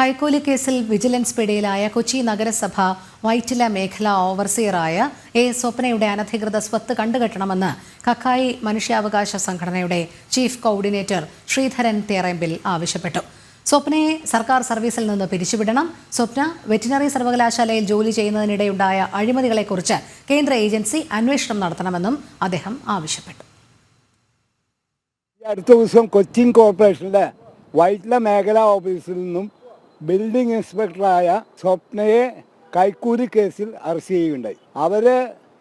കൈക്കൂലി കേസിൽ വിജിലൻസ് പിടിയിലായ കൊച്ചി നഗരസഭ വൈറ്റില മേഖല ഓവർസിയറായ എ സ്വപ്നയുടെ അനധികൃത സ്വത്ത് കണ്ടുകെട്ടണമെന്ന് കക്കായി മനുഷ്യാവകാശ സംഘടനയുടെ ചീഫ് കോർഡിനേറ്റർ ശ്രീധരൻ തേറേമ്പിൽ ആവശ്യപ്പെട്ടു. സ്വപ്നയെ സർക്കാർ സർവീസിൽ നിന്ന് പിരിച്ചുവിടണം. സ്വപ്ന വെറ്റിനറി സർവകലാശാലയിൽ ജോലി ചെയ്യുന്നതിനിടെയുണ്ടായ അഴിമതികളെക്കുറിച്ച് കേന്ദ്ര ഏജൻസി അന്വേഷണം നടത്തണമെന്നും അദ്ദേഹം ആവശ്യപ്പെട്ടു. അടുത്ത ദിവസം കൊച്ചിൻ കോർപ്പറേഷനിലെ വൈറ്റില മേഖലാ ഓഫീസിൽ നിന്നും ബിൽഡിംഗ് ഇൻസ്പെക്ടറായ സ്വപ്നയെ കൈക്കൂലി കേസിൽ അറസ്റ്റ് ചെയ്യുകയുണ്ടായി. അവർ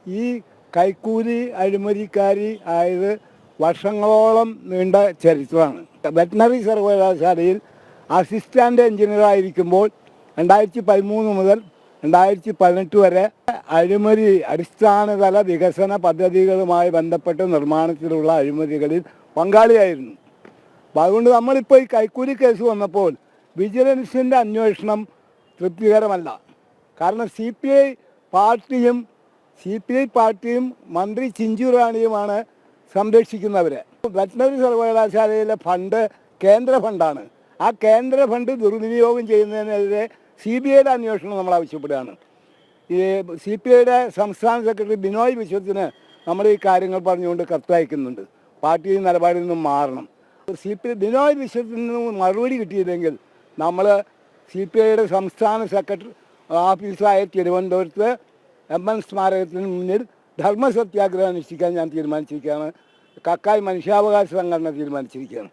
ഈ കൈക്കൂലി അഴിമതിക്കാരി ആയത് വർഷങ്ങളോളം നീണ്ട ചരിത്രമാണ്. വെറ്റിനറി സർവകലാശാലയിൽ അസിസ്റ്റന്റ് എഞ്ചിനീയർ ആയിരിക്കുമ്പോൾ രണ്ടായിരത്തി പതിമൂന്ന് മുതൽ രണ്ടായിരത്തി പതിനെട്ട് വരെ അഴിമതി അടിസ്ഥാനതല വികസന പദ്ധതികളുമായി ബന്ധപ്പെട്ട നിർമ്മാണത്തിലുള്ള അഴിമതികളിൽ പങ്കാളിയായിരുന്നു. അപ്പോൾ അതുകൊണ്ട് നമ്മളിപ്പോൾ ഈ കൈക്കൂലി കേസ് വന്നപ്പോൾ വിജിലൻസിന്റെ അന്വേഷണം തൃപ്തികരമല്ല. കാരണം സി പി ഐ പാർട്ടിയും സി പി ഐ പാർട്ടിയും മന്ത്രി ചിഞ്ചു റാണിയുമാണ് സംരക്ഷിക്കുന്നവരെ. വെറ്റിനറി സർവകലാശാലയിലെ ഫണ്ട് കേന്ദ്ര ഫണ്ടാണ്. ആ കേന്ദ്ര ഫണ്ട് ദുർവിനിയോഗം ചെയ്യുന്നതിനെതിരെ സി ബി ഐയുടെ അന്വേഷണം നമ്മൾ ആവശ്യപ്പെടുകയാണ്. ഈ സി പി ഐയുടെ സംസ്ഥാന സെക്രട്ടറി ബിനോയ് വിശ്വത്തിന് നമ്മൾ ഈ കാര്യങ്ങൾ പറഞ്ഞുകൊണ്ട് കത്തയക്കുന്നുണ്ട്. പാർട്ടി നിലപാടിൽ നിന്നും മാറണം. സി പി ബിനോയ് വിശ്വത്തിൽ നിന്നും മറുപടി കിട്ടിയില്ലെങ്കിൽ നമ്മൾ സി പി ഐയുടെ സംസ്ഥാന സെക്രട്ടറി ഓഫീസായ തിരുവനന്തപുരത്ത് എം എൻ സ്മാരകത്തിന് മുന്നിൽ ധർമ്മസത്യാഗ്രഹം അനുഷ്ഠിക്കാൻ ഞാൻ തീരുമാനിച്ചിരിക്കുകയാണ്. കക്കായി മനുഷ്യാവകാശ സംഘടന തീരുമാനിച്ചിരിക്കുകയാണ്.